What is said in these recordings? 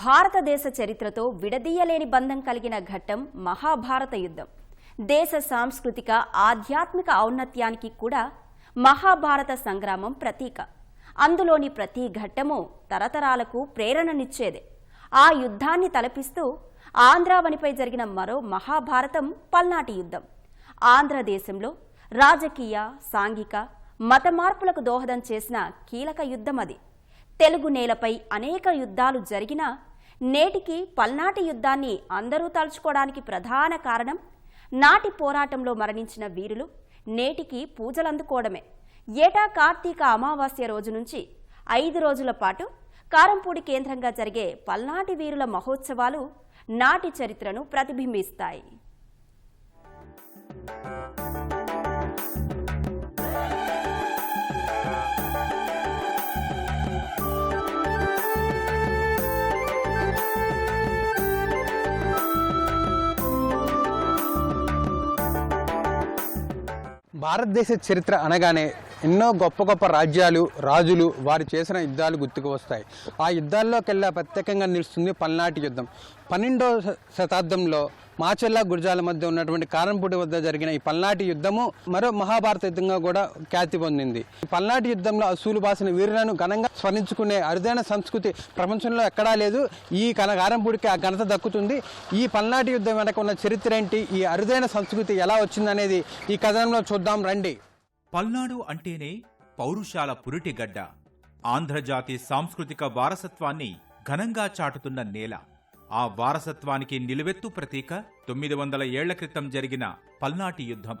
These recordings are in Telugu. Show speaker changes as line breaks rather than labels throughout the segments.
భారతదేశ చరిత్రతో విడదీయలేని బంధం కలిగిన ఘట్టం మహాభారత యుద్ధం. దేశ సాంస్కృతిక ఆధ్యాత్మిక ఔన్నత్యానికి కూడా మహాభారత సంగ్రామం ప్రతీక. అందులోని ప్రతి ఘట్టము తరతరాలకు ప్రేరణనిచ్చేదే ఆ యుద్ధాన్ని తలపిస్తూ ఆంధ్రావనిపై జరిగిన మరో మహాభారతం పల్నాటి యుద్ధం. ఆంధ్రదేశంలో రాజకీయ సాంఘిక మత మార్పులకు దోహదం చేసిన కీలక యుద్ధం అది తెలుగు నేలపై అనేక యుద్ధాలు జరిగినా నేటికి పల్నాటి యుద్ధాన్ని అందరూ తలుచుకోవడానికి ప్రధాన కారణం నాటి పోరాటంలో మరణించిన వీరులు నేటికి పూజలందుకోవడమే. ఏటా కార్తీక అమావాస్య రోజు నుంచి ఐదు రోజుల పాటు కారంపూడి కేంద్రంగా జరిగే పల్నాటి వీరుల మహోత్సవాలు నాటి చరిత్రను ప్రతిబింబిస్తాయి.
భారతదేశ చరిత్ర అనగానే ఎన్నో గొప్ప గొప్ప రాజ్యాలు రాజులు వారు చేసిన యుద్ధాలు గుర్తుకు వస్తాయి. ఆ యుద్ధాల్లోకెల్లా ప్రత్యేకంగా నిలుస్తుంది పల్నాటి యుద్ధం. పన్నెండో శతాబ్దంలో మాచెల్ల గుర్జాల మధ్య ఉన్నటువంటి కారంపూడి వద్ద జరిగిన ఈ పల్నాటి యుద్ధము మరో మహాభారత యుద్ధంగా కూడా ఖ్యాతి పొందింది. ఈ పల్నాటి యుద్ధంలో అసూలు బాసిన వీరులను ఘనంగా స్మరించుకునే అరుదైన సంస్కృతి ప్రపంచంలో ఎక్కడా లేదు. ఈ కన కారంపూడికి ఆ ఘనత దక్కుతుంది. ఈ పల్నాటి యుద్ధం వెనక ఉన్న చరిత్ర ఏంటి? ఈ అరుదైన సంస్కృతి ఎలా వచ్చిందనేది ఈ కథనంలో చూద్దాం. రండి.
పల్నాడు అంటేనే పౌరుషాల పురిటిగడ్డ. ఆంధ్రజాతి సాంస్కృతిక వారసత్వాన్ని ఘనంగా చాటుతున్న నేల. ఆ వారసత్వానికి నిలువెత్తు ప్రతీక తొమ్మిది వందల ఏళ్ళ క్రితం జరిగిన పల్నాటి యుద్ధం.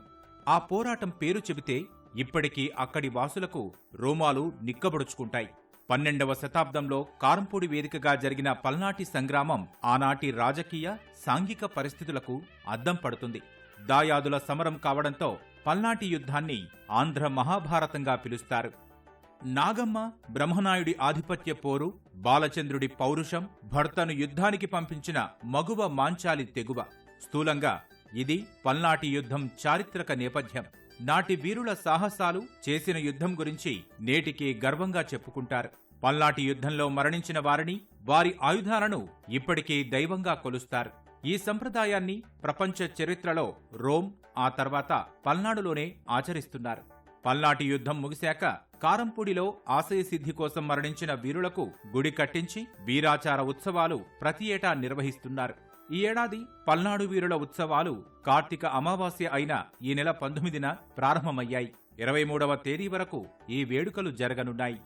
ఆ పోరాటం పేరు చెబితే ఇప్పటికీ అక్కడి వాసులకు రోమాలు నిక్కబొడుచుకుంటాయి. పన్నెండవ శతాబ్దంలో కారంపూడి వేదికగా జరిగిన పల్నాటి సంగ్రామం ఆనాటి రాజకీయ సాంఘిక పరిస్థితులకు అద్దం పడుతుంది. దాయాదుల సమరం కావడంతో పల్నాటి యుద్ధాన్ని ఆంధ్ర మహాభారతంగా పిలుస్తారు. నాగమ్మ బ్రహ్మనాయుడి ఆధిపత్య పోరు బాలచంద్రుడి పౌరుషం భర్తను యుద్ధానికి పంపించిన మగువ మాంచాలి తెగువ. స్థూలంగా ఇది పల్నాటి యుద్ధం చారిత్రక నేపథ్యం. నాటి వీరుల సాహసాలు చేసిన యుద్ధం గురించి నేటికి గర్వంగా చెప్పుకుంటారు. పల్నాటి యుద్ధంలో మరణించిన వారిని వారి ఆయుధాలను ఇప్పటికీ దైవంగా కొలుస్తారు. ఈ సంప్రదాయాన్ని ప్రపంచ చరిత్రలో రోమ్ ఆ తర్వాత పల్నాడులోనే ఆచరిస్తున్నారు. పల్నాటి యుద్ధం ముగిశాక కారంపూడిలో ఆశయసిద్ధి కోసం మరణించిన వీరులకు గుడి కట్టించి వీరాచార ఉత్సవాలు ప్రతి ఏటా నిర్వహిస్తున్నారు. ఈ ఏడాది పల్నాడు వీరుల ఉత్సవాలు కార్తీక అమావాస్య అయిన ఈ నెల పంతొమ్మిదిన ప్రారంభమయ్యాయి. ఇరవై మూడవ తేదీ వరకు ఈ వేడుకలు జరగనున్నాయి.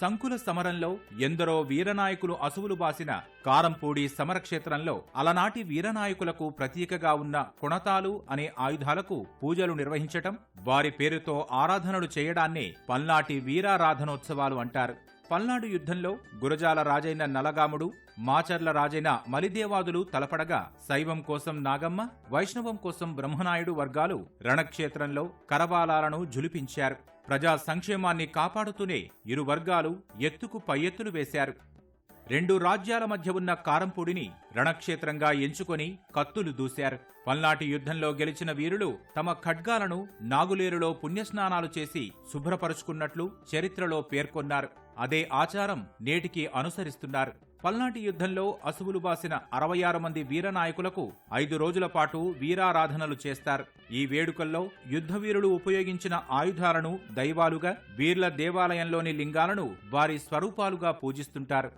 సంకుల సమరంలో ఎందరో వీరనాయకులు అసువులు బాసిన కారంపూడి సమరక్షేత్రంలో అలనాటి వీరనాయకులకు ప్రతీకగా ఉన్న కుణతాలు అనే ఆయుధాలకు పూజలు నిర్వహించటం వారి పేరుతో ఆరాధనలు చేయడాన్నే పల్నాటి వీరారాధనోత్సవాలు అంటారు. పల్నాడు యుద్ధంలో గురజాల రాజైన నలగాముడు మాచర్ల రాజైన మలిదేవాదులు తలపడగా శైవం కోసం నాగమ్మ వైష్ణవం కోసం బ్రహ్మనాయుడు వర్గాలు రణక్షేత్రంలో కరవాలాలను జులిపించారు ప్రజా సంక్షేమాన్ని కాపాడుతూనే ఇరు వర్గాలు ఎత్తుకు పై ఎత్తులు వేశారు. రెండు రాజ్యాల మధ్య ఉన్న కారంపూడిని రణక్షేత్రంగా ఎంచుకొని కత్తులు దూశారు. పల్నాటి యుద్ధంలో గెలిచిన వీరులు తమ ఖడ్గాలను నాగులేరులో పుణ్యస్నానాలు చేసి శుభ్రపరుచుకున్నట్లు చరిత్రలో పేర్కొన్నారు. అదే ఆచారం నేటికి అనుసరిస్తున్నారు. పల్నాటి యుద్ధంలో అసువులు బాసిన అరవై ఆరు మంది వీరనాయకులకు ఐదు రోజుల పాటు వీరారాధనలు చేస్తారు. ఈ వేడుకల్లో యుద్ధవీరులు ఉపయోగించిన ఆయుధాలను దైవాలుగా వీర్ల దేవాలయంలోని లింగాలను వారి స్వరూపాలుగా పూజిస్తుంటారు.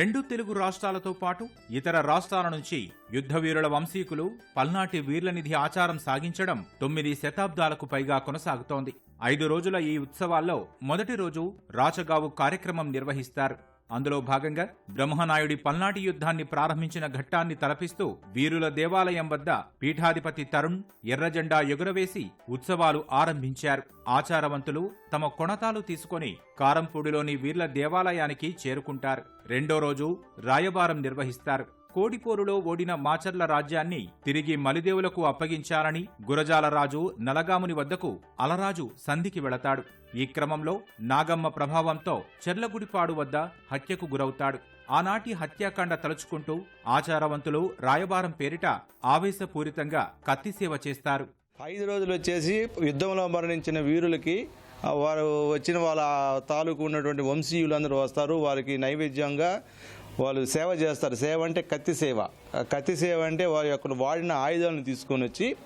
రెండు తెలుగు రాష్ట్రాలతో పాటు ఇతర రాష్ట్రాల నుంచి యుద్ధవీరుల వంశీకులు పల్నాటి వీర్లనిధి ఆచారం సాగించడం తొమ్మిది శతాబ్దాలకు పైగా కొనసాగుతోంది. ఐదు రోజుల ఈ ఉత్సవాల్లో మొదటి రోజు రాచగావు కార్యక్రమం నిర్వహిస్తారు. అందులో భాగంగా బ్రహ్మనాయుడి పల్నాటి యుద్ధాన్ని ప్రారంభించిన ఘట్టాన్ని తలపిస్తూ వీరుల దేవాలయం వద్ద పీఠాధిపతి తరుణ్ ఎర్రజెండా ఎగురవేసి ఉత్సవాలు ఆరంభించారు. ఆచారవంతులు తమ కొణతాలు తీసుకొని కారంపూడిలోని వీర్ల దేవాలయానికి చేరుకుంటారు. రెండో రోజు రాయబారం నిర్వహిస్తారు. కోడిపోరులో ఓడిన మాచర్ల రాజ్యాన్ని తిరిగి మలిదేవులకు అప్పగించాలని గురజాల రాజు నలగాముని వద్దకు అలరాజు సంధికి వెళతాడు. ఈ క్రమంలో నాగమ్మ ప్రభావంతో చెర్లగుడిపాడు వద్ద హత్యకు గురవుతాడు. ఆనాటి హత్యాకాండ తలుచుకుంటూ ఆచారవంతులు రాయబారం పేరిట ఆవేశపూరితంగా కత్తిసేవ చేస్తారు.
ఐదు రోజులు వచ్చేసి యుద్ధంలో మరణించిన వీరులకి వారు వచ్చిన వాళ్ళ తాలూకు ఉన్నటువంటి వంశీయులందరూ వస్తారు. వారికి నైవేద్యంగా వాళ్ళు సేవ చేస్తారు. సేవ అంటే కత్తి సేవ. కత్తి సేవ అంటే వారి యొక్క వాడిన ఆయుధాలను తీసుకొని వచ్చి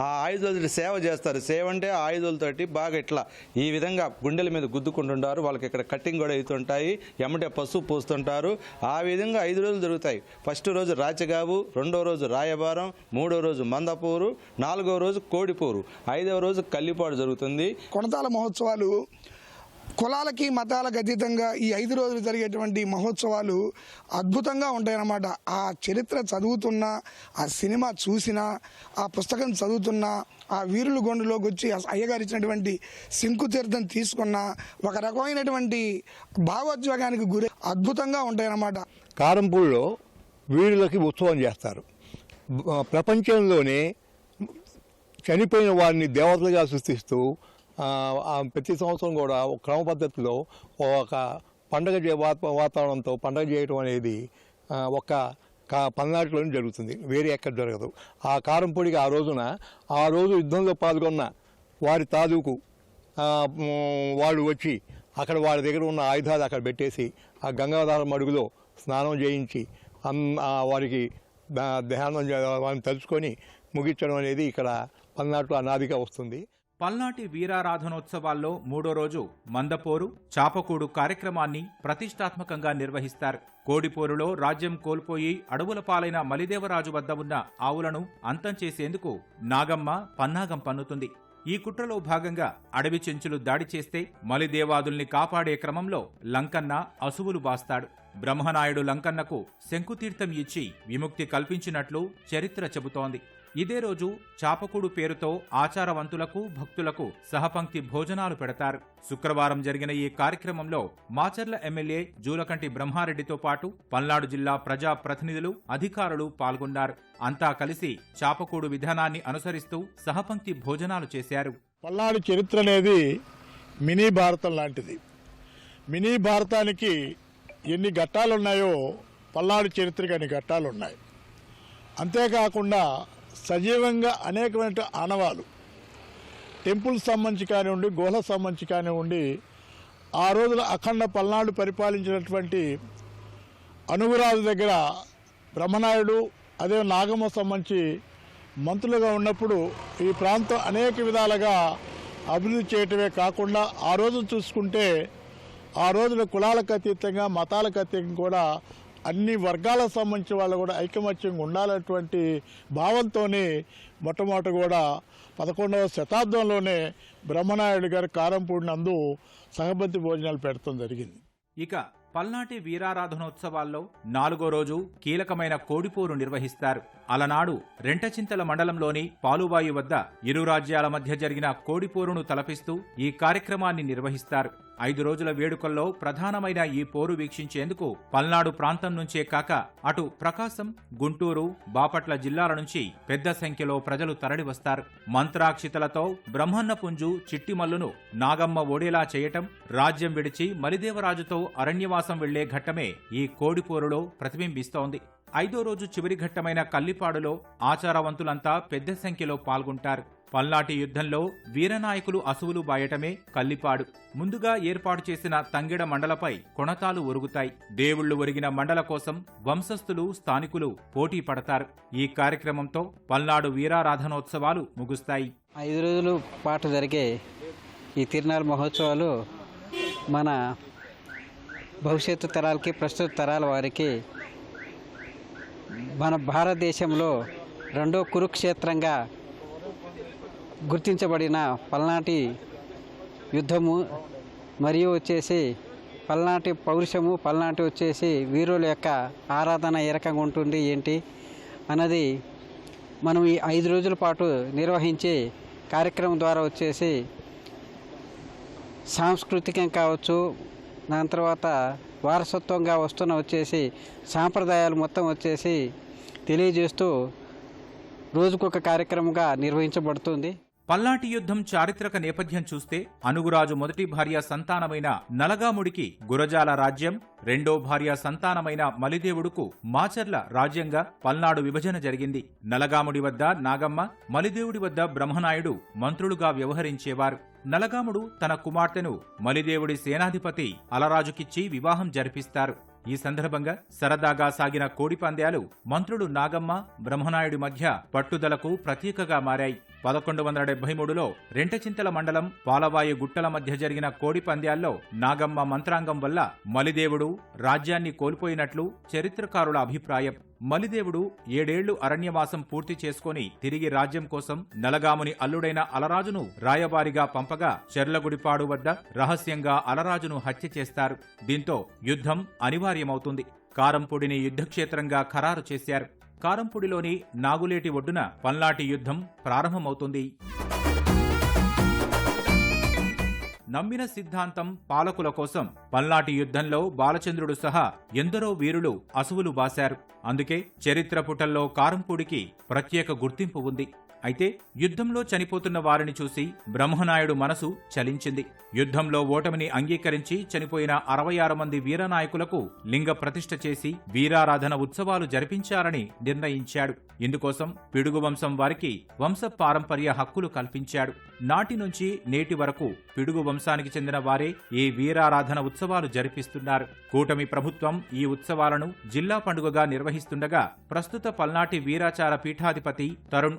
ఆ ఆయుధాలతో సేవ చేస్తారు. సేవ అంటే ఆయుధాలతోటి బాగా ఇట్లా ఈ విధంగా గుండెల మీద గుద్దుకుంటుంటారు. వాళ్ళకి ఇక్కడ కట్టింగ్ కూడా అవుతుంటాయి. ఎమ్మటే పసుపు పూస్తుంటారు. ఆ విధంగా ఐదు రోజులు జరుగుతాయి. ఫస్ట్ రోజు రాచగావు రెండో రోజు రాయబారం మూడో రోజు మందపూరు నాలుగో రోజు కోడిపూరు ఐదవ రోజు కల్లిపాడు జరుగుతుంది.
కొనతాల మహోత్సవాలు కులాలకి మతాలకు అతీతంగా ఈ ఐదు రోజులు జరిగేటువంటి మహోత్సవాలు అద్భుతంగా ఉంటాయన్నమాట. ఆ చరిత్ర చదువుతున్నా ఆ సినిమా చూసినా ఆ పుస్తకం చదువుతున్నా ఆ వీరుల గొండులోకి వచ్చి ఆ అయ్యగారు ఇచ్చినటువంటి సింకు తీర్థం తీసుకున్న ఒక రకమైనటువంటి భావోద్వేగానికి గురి అద్భుతంగా ఉంటాయన్నమాట.
కారంపూడిలో వీరులకి ఉత్సవం చేస్తారు. ప్రపంచంలోనే చనిపోయిన వారిని దేవతలుగా సృష్టిస్తూ ప్రతి సంవత్సరం కూడా క్రమ పద్ధతిలో ఒక పండగ వాతావరణంతో పండగ చేయడం అనేది ఒక కా పల్నాటిలోనే జరుగుతుంది. వేరే ఎక్కడ జరగదు. ఆ కారంపొడికి ఆ రోజున ఆ రోజు యుద్ధంలో పాల్గొన్న వారి తాలూకు వాళ్ళు వచ్చి అక్కడ వాళ్ళ దగ్గర ఉన్న ఆయుధాలు అక్కడ పెట్టేసి ఆ గంగాధార మడుగులో స్నానం చేయించి వారికి ధ్యానం వారిని తలుచుకొని ముగించడం అనేది ఇక్కడ పల్నాటిలో అనాదిగా వస్తుంది.
పల్నాటి వీరారాధనోత్సవాల్లో మూడో రోజు మందపోరు చాపకూడు కార్యక్రమాన్ని ప్రతిష్టాత్మకంగా నిర్వహిస్తారు. కోడిపోరులో రాజ్యం కోల్పోయి అడవుల పాలైన మలిదేవరాజు వద్ద ఉన్న ఆవులను అంతం చేసేందుకు నాగమ్మ పన్నాగం పన్నుతుంది. ఈ కుట్రలో భాగంగా అడవి చెంచులు దాడి చేస్తే మలిదేవాదుల్ని కాపాడే క్రమంలో లంకన్న అసువులు బాస్తాడు. బ్రహ్మనాయుడు లంకన్నకు శంకుతీర్థం ఇచ్చి విముక్తి కల్పించినట్లు చరిత్ర చెబుతోంది. ఇదే రోజు చాపకుడు పేరుతో ఆచారవంతులకు భక్తులకు సహపంక్తి భోజనాలు పెడతారు. శుక్రవారం జరిగిన ఈ కార్యక్రమంలో మాచర్ల ఎమ్మెల్యే జూలకంటి బ్రహ్మారెడ్డితో పాటు పల్నాడు జిల్లా ప్రజా ప్రతినిధులు అధికారులు పాల్గొన్నారు. అంతా కలిసి చాపకూడు విధానాన్ని అనుసరిస్తూ సహపంక్తి భోజనాలు చేశారు.
పల్నాడు చరిత్ర అనేది మినీ భారతం లాంటిది. మినీ భారతానికి ఎన్ని ఘట్టాలు ఉన్నాయో పల్నాడు చరిత్రకి అన్ని ఘట్టాలు ఉన్నాయి అంతేకాకుండా సజీవంగా అనేకమైన ఆనవాలు టెంపుల్స్ సంబంధించి కానివ్వండి గుహల సంబంధించి కానివ్వండి ఆ రోజున అఖండ పల్నాడు పరిపాలించినటువంటి అనుగురాజు దగ్గర బ్రహ్మనాయుడు అదే నాగమ్మ సంబంధించి మంత్రులుగా ఉన్నప్పుడు ఈ ప్రాంతం అనేక విధాలుగా అభివృద్ధి చేయటమే కాకుండా ఆ రోజు చూసుకుంటే ఆ రోజున కులాలకు అతీతంగా మతాలకు అతీతంగా కూడా అన్ని వర్గాలకు సంబంధించిన వాళ్ళు కూడా ఐకమత్యంగా ఉండాలన్నటువంటి భావంతోనే మొట్టమొదట కూడా పదకొండవ శతాబ్దంలోనే బ్రహ్మనాయుడు గారు కారంపూడి నందు సహబంతి భోజనాలు పెడతాం జరిగింది.
ఇక పల్నాటి వీరారాధనోత్సవాల్లో నాలుగో రోజు కీలకమైన కోడిపోరు నిర్వహిస్తారు. అలనాడు రెంటచింతల మండలంలోని పాలుబాయి వద్ద ఇరు రాజ్యాల మధ్య జరిగిన కోడిపోరును తలపిస్తూ ఈ కార్యక్రమాన్ని నిర్వహిస్తారు. ఐదు రోజుల వేడుకల్లో ప్రధానమైన ఈ పోరు వీక్షించేందుకు పల్నాడు ప్రాంతం నుంచే కాక అటు ప్రకాశం గుంటూరు బాపట్ల జిల్లాల నుంచి పెద్ద సంఖ్యలో ప్రజలు తరలివస్తారు మంత్రాక్షితలతో బ్రహ్మన్న పుంజు చిట్టిమల్లును నాగమ్మ ఓడేలా చేయటం రాజ్యం విడిచి మలిదేవరాజుతో అరణ్యవాసం వెళ్ళే ఘట్టమే ఈ కోడిపోరులో ప్రతిబింబిస్తోంది. ఐదో రోజు చివరి ఘట్టమైన కల్లిపాడులో ఆచారవంతులంతా పెద్ద సంఖ్యలో పాల్గొంటారు. పల్నాటి యుద్ధంలో వీరనాయకులు అసువులు బాయటమే కల్లిపాడు. ముందుగా ఏర్పాటు చేసిన తంగిడ మండలపై కొణతాలు ఒరుగుతాయి. దేవుళ్ళు ఒరిగిన మండల కోసం వంశస్థులు స్థానికులు పోటీ పడతారు. ఈ కార్యక్రమంతో పల్నాడు వీరారాధనోత్సవాలు ముగుస్తాయి.
ఐదు రోజులు పాటు జరిగే ఈ తిరునాళ్ళ మహోత్సవాలు మన భవిష్యత్తు తరాలకి ప్రస్తుత తరాల వారికి మన భారతదేశంలో రెండో కురుక్షేత్రంగా గుర్తించబడిన పల్నాటి యుద్ధము మరియు వచ్చేసి పల్నాటి పౌరుషము పల్నాటి వచ్చేసి వీరుల యొక్క ఆరాధన ఏ రకంగా ఉంటుంది ఏంటి అన్నది మనం ఈ ఐదు రోజుల పాటు నిర్వహించే కార్యక్రమం ద్వారా వచ్చేసి సాంస్కృతికం కావచ్చు దాని తర్వాత వారసత్వంగా వస్తున్న వచ్చేసి సాంప్రదాయాలు మొత్తం వచ్చేసి తెలియజేస్తూ రోజుకొక కార్యక్రమంగా నిర్వహించబడుతుంది.
పల్నాటి యుద్ధం చారిత్రక నేపథ్యం చూస్తే అనుగురాజు మొదటి భార్య సంతానమైన నలగాముడికి గురజాల రాజ్యం రెండో భార్య సంతానమైన మలిదేవుడుకు మాచర్ల రాజ్యంగా పల్నాడు విభజన జరిగింది. నలగాముడి వద్ద నాగమ్మ మలిదేవుడి వద్ద బ్రహ్మనాయుడు మంత్రులుగా వ్యవహరించేవారు. నలగాముడు తన కుమార్తెను మలిదేవుడి సేనాధిపతి అలరాజుకిచ్చి వివాహం జరిపిస్తారు. ఈ సందర్భంగా సరదాగా సాగిన కోడిపంద్యాలు మంత్రుడు నాగమ్మ బ్రహ్మనాయుడి మధ్య పట్టుదలకు ప్రతీకగా మారాయి. పదకొండు వందల డెబ్బై మూడులో రెంటచింతల మండలం పాలవాయి గుట్టల మధ్య జరిగిన కోడి పంద్యాల్లో నాగమ్మ మంత్రాంగం వల్ల మలిదేవుడు రాజ్యాన్ని కోల్పోయినట్లు చరిత్రకారుల అభిప్రాయం. మలిదేవుడు ఏడేళ్ళు అరణ్యవాసం పూర్తి చేసుకొని తిరిగి రాజ్యం కోసం నలగాముని అల్లుడైన అలరాజును రాయబారిగా పంపగా చెర్లగుడిపాడు వద్ద రహస్యంగా అలరాజును హత్య చేస్తారు. దీంతో యుద్ధం అనివార్యమవుతుంది. కారంపొడిని యుద్ధక్షేత్రంగా ఖరారు చేశారు. కారంపూడిలోని నాగులేటి ఒడ్డున పల్నాటి యుద్ధం ప్రారంభమవుతుంది. నమ్మిన సిద్ధాంతం పాలకుల కోసం పల్నాటి యుద్ధంలో బాలచంద్రుడు సహా ఎందరో వీరులు అసువులు బాశారు. అందుకే చరిత్ర పుటల్లో కారంపూడికి ప్రత్యేక గుర్తింపు ఉంది. అయితే యుద్ధంలో చనిపోతున్న వారిని చూసి బ్రహ్మనాయుడు మనసు చలించింది. యుద్ధంలో ఓటమిని అంగీకరించి చనిపోయిన అరవై ఆరు మంది వీరనాయకులకు లింగ ప్రతిష్ఠ చేసి వీరారాధన ఉత్సవాలు జరిపించాలని నిర్ణయించాడు. ఇందుకోసం పిడుగు వంశం వారికి వంశ పారంపర్య హక్కులు కల్పించాడు. నాటి నుంచి నేటి వరకు పిడుగు వంశానికి చెందిన వారే ఈ వీరారాధన ఉత్సవాలు జరిపిస్తున్నారు. కూటమి ప్రభుత్వం ఈ ఉత్సవాలను జిల్లా పండుగగా నిర్వహిస్తుండగా ప్రస్తుత పల్నాటి వీరాచార పీఠాధిపతి తరుణ్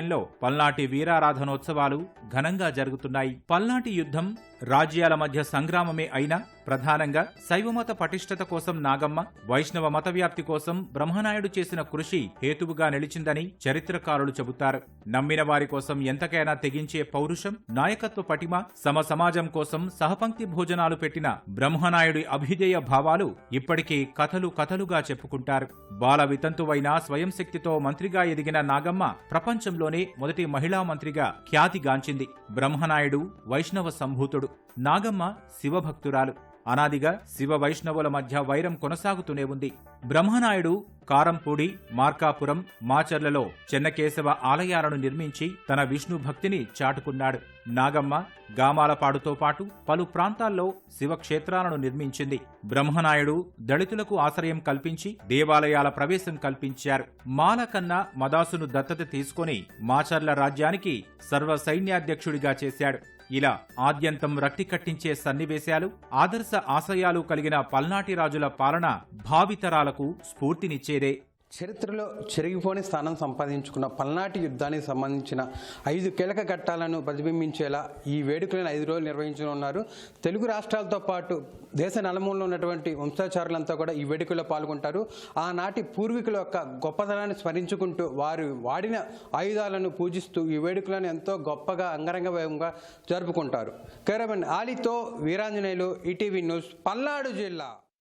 ఆధ్వర్యంలో పల్నాటి వీరారాధనోత్సవాలు ఘనంగా జరుగుతున్నాయి. పల్నాటి యుద్ధం రాజ్యాల మధ్య సంగ్రామమే అయినా ప్రధానంగా శైవమత పటిష్టత కోసం నాగమ్మ వైష్ణవ మత వ్యాప్తి కోసం బ్రహ్మనాయుడు చేసిన కృషి హేతువుగా నిలిచిందని చరిత్రకారులు చెబుతారు. నమ్మిన వారి కోసం ఎంతకైనా తెగించే పౌరుషం నాయకత్వ పటిమ సమ సమాజం కోసం సహపంక్తి భోజనాలు పెట్టిన బ్రహ్మనాయుడి అభిధేయ భావాలు ఇప్పటికీ కథలు కథలుగా చెప్పుకుంటారు. బాల వితంతువైన స్వయం శక్తితో మంత్రిగా ఎదిగిన నాగమ్మ ప్రపంచంలోనే మొదటి మహిళా మంత్రిగా ఖ్యాతిగాంచింది బ్రహ్మనాయుడు వైష్ణవ సంభూతుడు. నాగమ్మ శివభక్తురాలు. అనాదిగా శివ వైష్ణవుల మధ్య వైరం కొనసాగుతూనే ఉంది. బ్రహ్మనాయుడు కారంపూడి మార్కాపురం మాచర్లలో చెన్నకేశవ ఆలయాలను నిర్మించి తన విష్ణు భక్తిని చాటుకున్నాడు. నాగమ్మ గామాలపాడుతో పాటు పలు ప్రాంతాల్లో శివక్షేత్రాలను నిర్మించింది. బ్రహ్మనాయుడు దళితులకు ఆశ్రయం కల్పించి దేవాలయాల ప్రవేశం కల్పించారు. మాల కన్నా మదాసును దత్తత తీసుకొని మాచర్ల రాజ్యానికి సర్వ సైన్యాధ్యక్షుడిగా చేశాడు. ఇలా ఆద్యంతం రక్తి కట్టించే సన్నివేశాలు ఆదర్శ ఆశయాలు కలిగిన పల్నాటి రాజుల పాలన భావితరాలకు స్ఫూర్తినిచ్చేదే.
చరిత్రలో చెరిగిపోని స్థానం సంపాదించుకున్న పల్నాటి యుద్ధానికి సంబంధించిన ఐదు కీలక ఘట్టాలను ప్రతిబింబించేలా ఈ వేడుకలను ఐదు రోజులు నిర్వహించనున్నారు. తెలుగు రాష్ట్రాలతో పాటు దేశ నలుమూలలో ఉన్నటువంటి వంశాచారులంతా కూడా ఈ వేడుకలో పాల్గొంటారు. ఆనాటి పూర్వీకుల యొక్క గొప్పతనాన్ని స్మరించుకుంటూ వారు వాడిన ఆయుధాలను పూజిస్తూ ఈ వేడుకలను ఎంతో గొప్పగా అంగరంగ వైభవంగా జరుపుకుంటారు. కెరమన్ ఆలితో వీరాంజనేయులు ఈటీవీ న్యూస్ పల్నాడు జిల్లా.